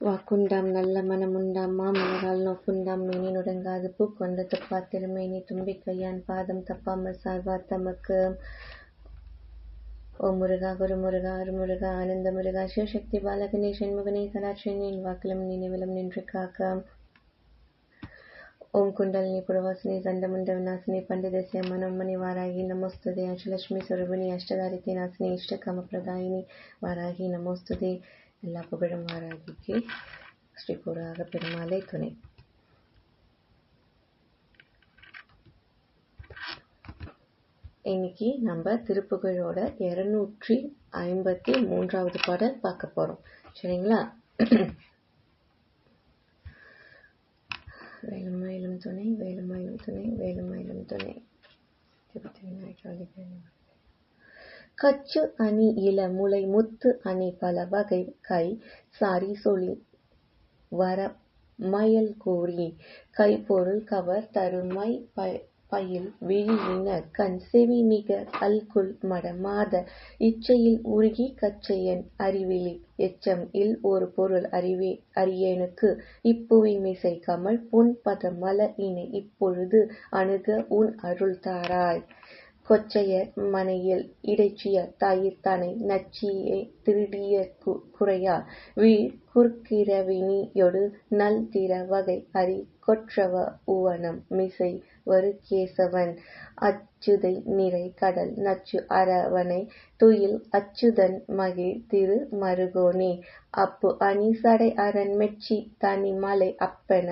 வாக்குண்டாம் நல்ல மனமுண்டாம் மாமனரால் நோக்குண்டாம் மேனி நுடங்காது பூக்கொண்ட துப்பா திருமேனி தும்பிக்கையான் பாதம் தப்பாமல் சார்வார் தமக்கு. ஓ முருகா குரு முருகா அரு முருகா ஆனந்த முருகா சிவசக்தி பாலகனே செண்முகனே கலாட்சனின் வாக்கிலும் நினைவிலும் நின்று காக்க. ஓம் குண்டலினி புரவாசினி தண்டமுண்ட விநாசினி பண்டிதசிய மனோன்மணி வாராகி நமோஸ்துதே அஷ்டலட்சுமி சுரபிணி அஷ்டதாரித்தி நாசினி இஷ்டகம பிரதாயினி வாராகி நமோஸ்துதே. எல்லா புகழும் ஆராதிக்கு ஸ்ரீ புராக பெருமாளை துணை. இன்னைக்கு நம்ம திருப்புகழோட இருநூற்றி ஐம்பத்தி மூன்றாவது பாடல் பார்க்க போறோம். சரிங்களா? வேலுமாயிலும் துணை வேலுமாயிலும் துணை வேலுமாயிலும் துணை. திருப்பத்தி விநாயகர் கச்சு அணி இள முளை முத்து அணி பல வகை கை சாரி சொலி வர மயல் கூறி கைப்பொருள் கவர் தருமை பயில் விழியின கண் செவி மிக அல்குல் மட மாத இச்சையில் உருகி கச்சையன் அறிவிலி எச்சம் இல் ஒரு பொருள் அறிவே அரியனுக்கு இப்புவி மிசை கமல் புன் பத மல இணை இப்பொழுது அணுக உன் அருள் தாராய். கொச்சையர் மனையில் இடைச்சிய தாயிர் தனை நச்சியை திருடிய குறையா? வீழ் குறுக்கிரவினியொடு நல் திற வகை அறி கொற்றவ உவனம் மிசை ஒரு கேசவன் அச்சுதை நிறை கடல் நச்சு அரவனை துயில் அச்சுதன் மகிழ் திரு மருகோனே. அப்பு அணி சடை அரண் மெச்சி தனி மலை அப்பென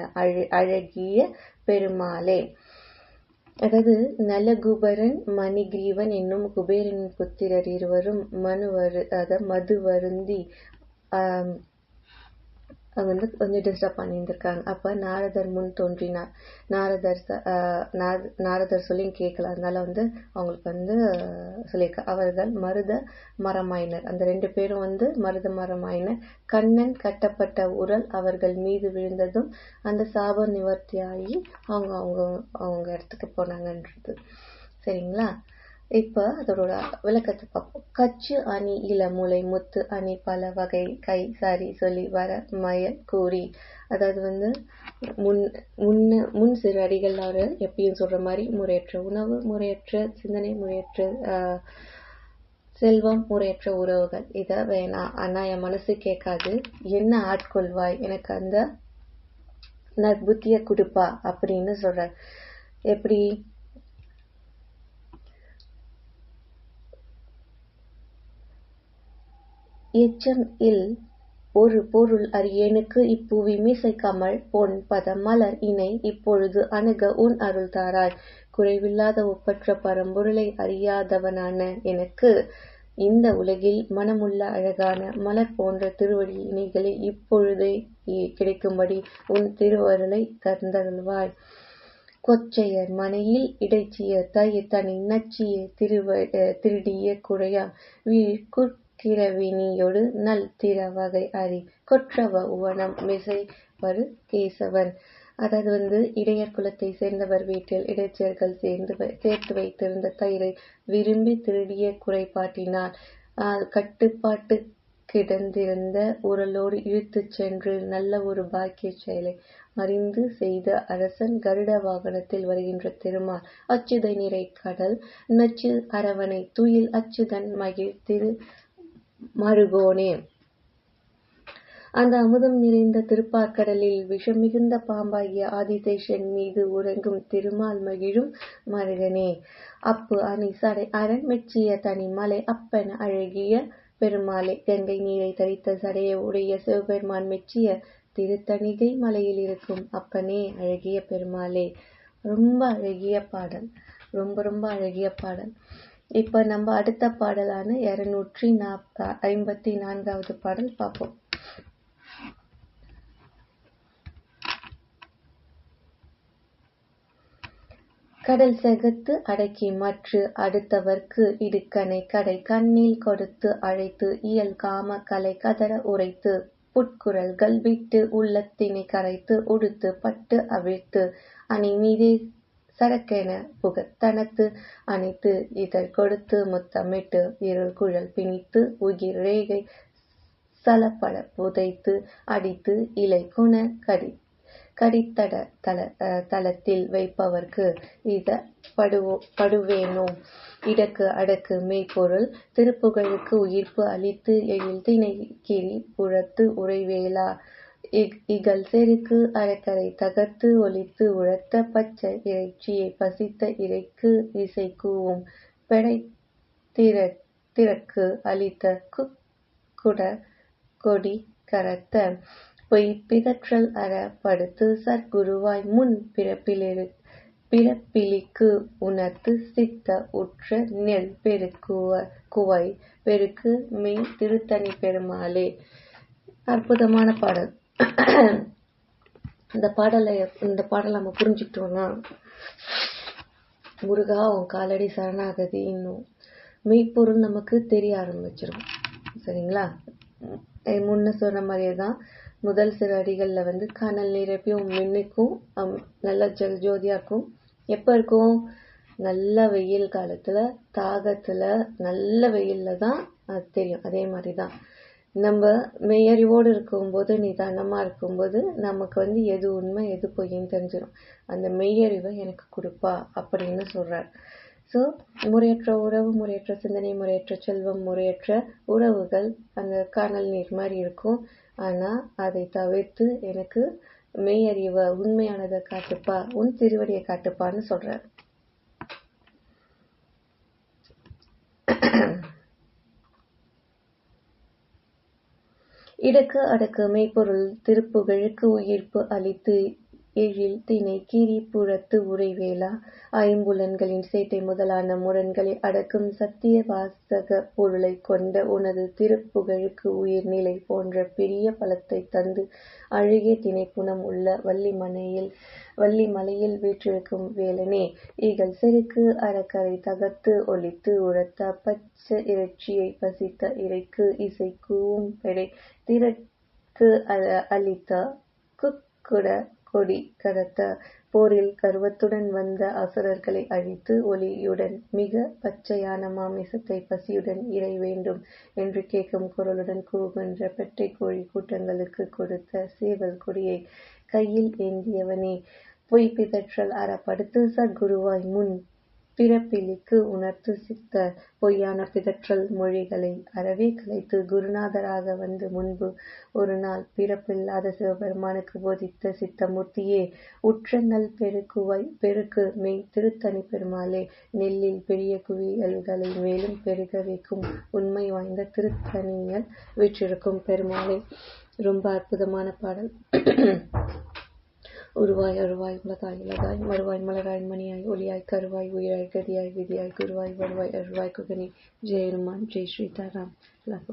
அழகிய பெருமாளே. அதாவது நலகுபரன் மணிகிரீவன் என்னும் குபேரனின் புத்திரர் இருவரும் மனுவரு அதாவது மது வருந்தி வந்து கொஞ்சம் டிஸ்டர்ப் பண்ணியிருந்திருக்காங்க. அப்போ நாரதர் முன் தோன்றினார். நாரதர் நாரதர் சொல்லி கேட்கல. அதனால வந்து அவங்களுக்கு வந்து சொல்லியிருக்க அவர்கள் மருத மரமாயினர். அந்த ரெண்டு பேரும் வந்து மருத மரமாயினர். கண்ணன் கட்டப்பட்ட உரல் அவர்கள் மீது விழுந்ததும் அந்த சாப நிவர்த்தியாகி அவங்க அவங்க அவங்க இடத்துக்கு போனாங்கன்றது. சரிங்களா? இப்ப அதோட விளக்கத்தை பார்ப்போம். கச்சு அணி இளமுலை முத்து அணி பல வகை கை சாரி சொல்லி வர மயல் கூறி. அதாவது வந்து முன் முன்ன முன் சிறு அடிகள் அவர் எப்பயும் சொல்ற மாதிரி முறையற்ற உணவு முறையற்ற சிந்தனை முறையற்ற செல்வம் முறையற்ற உறவுகள். இத வேணாம் ஆனா என் மனசு கேட்காது. என்ன ஆட்கொள்வாய்? எனக்கு அந்த நற்புத்திய கொடுப்பா அப்படின்னு சொல்ற எப்படி? எச்சம் இல் ஒரு பொருள் அரியேனுக்கு இப்புவி மீசை கமல் பொன் பத மலர் இணை இப்பொழுது அணுக உன் அருள் தாராய். குறைவில்லாத ஒப்பற்ற பரம்பொருளை அறியாதவனான எனக்கு இந்த உலகில் மனமுள்ள அழகான மலர் போன்ற திருவடி இணைகளை இப்பொழுதே கிடைக்கும்படி உன் திருவருளை தந்தருள்வாய். கொச்சையர் மனையில் இடைச்சிய தயிர் தனி நச்சிய திருவ திருடிய குறையா வீழ் கிழவினியொடு நல் திறவகை அறி. கொற்றவ உவனம் மிசை வரு அதாவது வந்து இடையர் குலத்தை சேர்ந்தவர் வீட்டில் இடைச்சர்கள் சேர்ந்து சேர்த்து வைத்திருந்த தயிரை விரும்பி திருடிய குறைபாட்டினால் கட்டுப்பாட்டு கிடந்திருந்த உரலோடு இழுத்துச் சென்று நல்ல ஒரு பாக்கிய செயலை அறிந்து செய்த அரசன் கருட வாகனத்தில் வருகின்ற திருமால். அச்சுதை நிறை கடல் நச்சு அரவணை துயில் அச்சுதன் மகிழ் திரு மருகோனே அந்த அமுதம் நிறைந்த திருப்பார்க்கடலில் விஷம் மிகுந்த பாம்பாகிய ஆதிசேஷன் மீது உறங்கும் திருமால் மகிழும் மருகனே. அப்பு அணி சடை அரண் மெச்சிய தனி மலை அப்பன் அழகிய பெருமாளே கங்கை நீரை தரித்த சடையை உடைய சிவபெருமான் மெச்சிய திருத்தணிகை மலையில் இருக்கும் அப்பனே அழகிய பெருமாளே. ரொம்ப அழகிய பாடல். ரொம்ப ரொம்ப அழகிய பாடல். இப்ப நம்ம அடுத்த பாடலான இருநூற்றி நாப் ஐம்பத்தி நான்காவது பாடல் பார்ப்போம். கடல் செகத்து அடக்கி மற்று அடுத்தவர்க்கு இடுக்கனை கடை கண்ணில் கொடுத்து அழைத்து இயல் காம கலை கதற உரைத்து புட்குரல்கள் விட்டு உள்ளத்தினை கரைத்து உடுத்து பட்டு அவிழ்த்து அணி மீதே சரக்கென புகத்தனத்து அணைத்து இதழ் கொடுத்து முத்தமிட்டு இருள் குழல் பிணித்து உயிர் ரேகை சலப்பட புதைத்து அடித்து இலை குண கடி கடித்தட தல தளத்தில் வைப்பவர்க்கு இத படுவோ படுவேனோ? இடக்கு அடக்கு மெய்ப்பொருள் திருப்புகழுக்கு உயிர்ப்பு அளித்து எழில் திணை கிரி புறத்து உரைவேலா இகல்செருக்கு செருக்கு தகர்த்து ஒலித்து உழத்த பச்சை இறைச்சியை பசித்த இறைக்கு இசை கூவும். பெடை திற திறக்கு அளித்த குட கொடி கரத்த. பொய் பிதற்றல் அற படுத்து சற்குருவாய் முன் பிறப்பிலிரு பிறப்பிலிக்கு உணர்த்து சித்த உற்ற நெல் பெருக்குவ குவை. பெருக்கு மெய் திருத்தணி பெருமாளே. அற்புதமான பாடல். இந்த பாடலை இந்த பாடலை நம்ம புரிஞ்சுக்கிட்டோம்னா முருகா உன் காலடி சரணாகதி இன்னும் மெய்ப்பொருள் நமக்கு தெரிய ஆரம்பிச்சிடும் சரிங்களா? முன்ன சொன்ன மாதிரியே தான் முதல் சில அடிகளில் வந்து கனல் நிரப்பியும் மின்னுக்கும் நல்ல ஜல் ஜோதியாக இருக்கும் எப்போ இருக்கும்? நல்ல வெயில் காலத்தில் தாகத்தில் நல்ல வெயிலில் தான் அது தெரியும். அதே மாதிரி தான். நம்ம மெய்யறிவோடு இருக்கும்போது நிதானமாக இருக்கும்போது நமக்கு வந்து எது உண்மை எது பொய்ன்னு தெரிஞ்சிடும் அந்த மெய்யறிவை எனக்கு கொடுப்பா அப்படின்னு சொல்கிறார் ஸோ முறையற்ற உறவு முறையற்ற சிந்தனை முறையற்ற செல்வம் முறையற்ற உறவுகள் அந்த காணல் நீர் மாதிரி இருக்கும். ஆனால் அதை தவிர்த்து எனக்கு மெய்யறிவை உண்மையானதை காட்டுப்பா உன் திருவடியை காட்டுப்பான்னு சொல்கிறார் இடக்கு அடக்கு மெய்ப்பொருள் திருப்புகழுக்கு உயிர்ப்பு அளித்து எழில் திணை கீரி புறத்து உரைவேலா ஐம்புலன்களின் சேட்டை முதலான முரண்களை அடக்கும் சத்திய வாசக பொருளை கொண்ட உனது திருப்புகழுக்கு உயிர்நிலை போன்ற பெரிய பலத்தை தந்து அழகிய திணைப்புணம் உள்ள வள்ளிமனையில் வள்ளிமலையில் வீற்றிருக்கும் வேலனே ஈகல் செருக்கு அறக்கரை தகர்த்து ஒழித்து உரத்த பச்சை இறைச்சியை பசித்த இறைக்கு இசை கூவும் பெடை திறக்கு அளித்த குக்குட கொடி கரத்த போரில் கருவத்துடன் வந்த அசுரர்களை அழித்து ஒளியுடன் மிக பச்சையான மாமிசத்தை பசியுடன் இறை வேண்டும் என்று கேட்கும் குரலுடன் கூவுகின்ற பெட்டை கோழி கூட்டங்களுக்கு கொடுத்த சேவல் கொடியை கையில் ஏந்தியவனே பொய் பிதற்றல் அறப்படுத்து சத்குருவாய் முன் பிறப்பிலிக்கு உணர்த்து சித்த பொய்யான பிதற்றல் மொழிகளை அறவே கலைத்து குருநாதராக வந்து முன்பு ஒரு நாள் பிறப்பில்லாத சிவபெருமானுக்கு போதித்த சித்தமூர்த்தியே உற்ற நல் பெருக்குவை பெருக்கு மெய் திருத்தணி பெருமாளே நெல்லில் பெரிய குவியல்களை மேலும் பெருக வைக்கும் உண்மை வாய்ந்த திருத்தணியல் வீற்றிருக்கும் பெருமாளே. ரொம்ப அற்புதமான பாடல். उर्वाय अरवाय लकाय लगाय मरवाय मलराय मनियाय ओलियाय करवाय वीराय गदियाय विदियाय गुरवाय वरवाय अरवाय कुगनी जय हनुमान जय श्रीताराम लाख